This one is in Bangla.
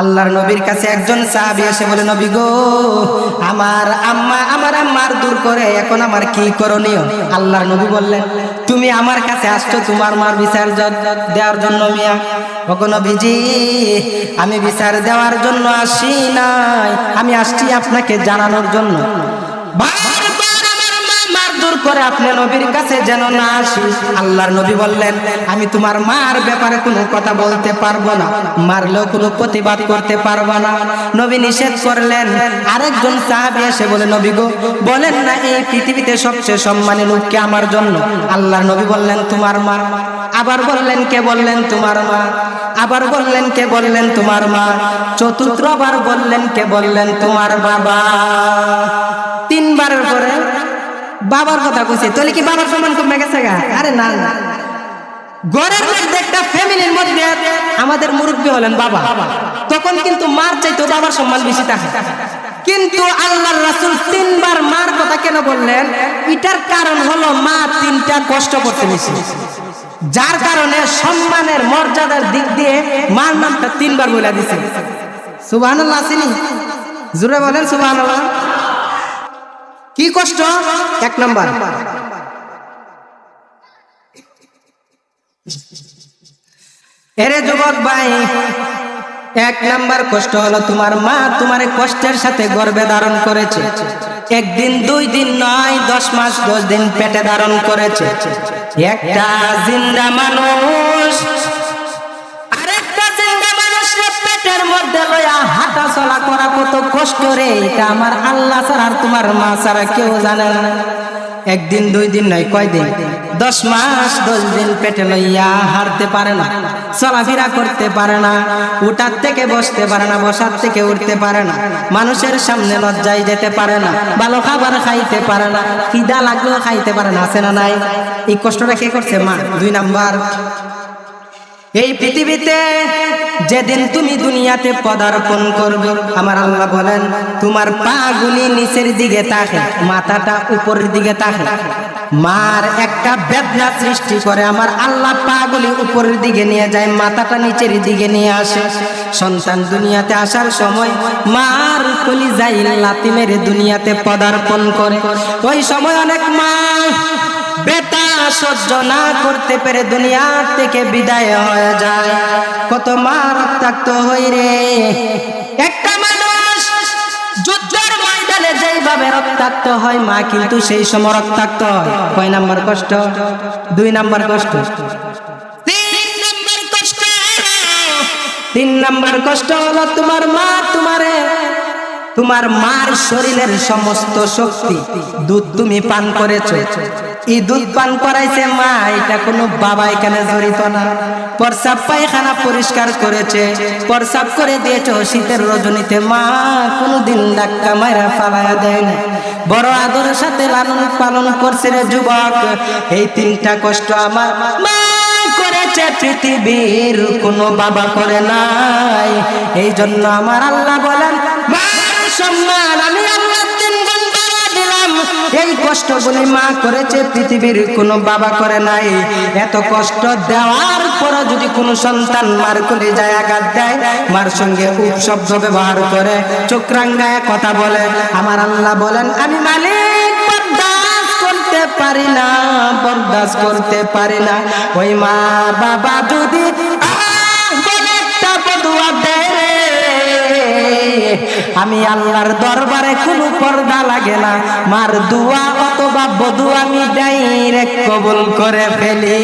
আল্লাহর নবীর কাছে একজন সাহাবী এসে বলে, নবী গো, আমার আম্মা, আমার আম্মার দূর করে, এখন আমার কি করণীয়? আল্লাহর নবী বললেন, তুমি আমার কাছে আসছো, তোমার মার বিচার দেওয়ার জন্য মিয়া। নবীজি, আমি বিচার দেওয়ার জন্য আসি নাই, আমি আসছি আপনাকে জানানোর জন্য। মারধর করে আপনি নবীর কাছে যেন না আসি। আল্লাহর নবী বললেন, আমি তোমার মার ব্যাপারে কোনো কথা বলতে পারব না, মারলেও কোনো প্রতিবাদ করতে পারব না। নবী নিষেধ করলেন। আরেকজন সাহাবী এসে বলে, নবী গো, বলেন না এই পৃথিবীতে সবচেয়ে সম্মানী লোক কে আমার জন্য? আল্লাহর নবী বললেন, তোমার মা। আবার বললেন, কে বললেন তোমার মা? আবার বললেন, কে বললেন তোমার মা? চতুর্থবার বললেন, কে বললেন তোমার বাবা? তিনবারের পরে বাবার কথা কইছে। তাহলে কি বাবার সম্মান কমে গেছে গা? আরে না না ঘরের মধ্যে একটা ফ্যামিলির মধ্যে আমাদের মুরব্বী হলেন বাবা। তখন কিন্তু মার চাইতো বাবার সম্মান বেশি থাকে। কিন্তু আল্লাহর রাসূল তিনবার মার কথা কেন বললেন? এটার কারণ হলো মা তিনটা কষ্ট করতে বেশি। যার কারণে সম্মানের মর্যাদার দিক দিয়ে মার নামটা তিনবার বলে দিছে। সুবহানাল্লাহ আসেনি জোরে বলেন, সুবহানাল্লাহ। কি কষ্ট? এক নাম্বার। এরে যুবক ভাই, এক নাম্বার কষ্ট হলো তোমার মা তোমার কষ্টের সাথে গর্বে ধারণ করেছে। একদিন, দুই দিন নয়, দশ মাস, দশ দিন পেটে ধারণ করেছে। একটা জিন্দা মানুষ, আরেকটা জিন্দা মানুষের পেটের মধ্যে লইয়া হাঁটা চলা কত কষ্ট রে, এটা আমার আল্লাহ ছাড়া আর তোমার মা ছাড়া কেউ জানে না। একদিন, দুই দিন নয়, কয়দিন? দশ মাস, দশ দিন পেটে লইয়া হারতে পারে না, চলাফেরা করতে পারে না, উঠার থেকে বসতে পারে না, বসার থেকে উঠতে পারে না, মানুষের সামনে লজ্জায় যেতে পারে না, ভালো খাবার খাইতে পারে না, খিদা লাগলেও খাইতে পারে না, আছে না নাই? এই কষ্টটা কে করছে? মা, দুই নাম্বার। এই পৃথিবীতে যেদিন তুমি দুনিয়াতে পদার্পণ করবে, আমার আল্লাহ বলেন, তোমার পা গুলি নিচের দিকে থাকে, মাথাটা উপরের দিকে থাকে। মার একটা বেদনা সৃষ্টি করে, আমার আল্লাহ পা গুলি উপরের দিকে নিয়ে যায়, মাথাটা নিচের দিকে নিয়ে আসে। সন্তান দুনিয়াতে আসার সময় মার কলি যাই লাতি মেরে দুনিয়াতে পদার্পণ করে। ওই সময় অনেক মা বেটা সহ্য না করতে পেরে দুনিয়ার থেকে বিদায় হয়ে যায়। কত মা রক্তাক্ত হই রে। একটা মানুষ যুদ্ধের ময়দানে যেইভাবে রক্তাক্ত হয়, মা কিন্তু সেই সময় রক্তাক্ত হয়। কয় নাম্বার কষ্ট? দুই নাম্বার কষ্ট। তিন নাম্বার কষ্ট হলো তোমার মা তোমারে তোমার মার শরীরের সমস্ত শক্তি দুধ তুমি পান করেছ। এই দুধ পান করাইছে মা, এটা কোনো বাবা এখানে জড়িত না। প্রসাব পায়খানা পরিষ্কার করেছে প্রসাব করে দিয়েছ শীতের রজনীতে। মা, কোনোদিন ধাক্কা মারা ফালায়া দেয় না বড় আদরের সাথে লালন পালন করছে রে যুবক, এই তিনটা কষ্ট আমার করেছে পৃথিবীর কোনো বাবা করে নাই। এই জন্য আমার আল্লাহ বলেন কষ্টগুলি মা করেছে পৃথিবীর কোনো বাবা করে নাই। এত কষ্ট দেওয়ার পর যদি কোনো সন্তান মার করে যায় আঘাত দেয়, মার সঙ্গে উপশব্দ ব্যবহার করে চোখরাঙ্গায় কথা বলে। আমার আল্লাহ বলেন, আমি মালিক করতে পারি না, বরদাস্ত করতে পারি না। ওই মা বাবা যদি আমি আল্লাহর দরবারে কোনো পর্দা লাগে না। মার দুয়া অথবা বধু আমি ডাইরেক্ট কবুল করে ফেলি।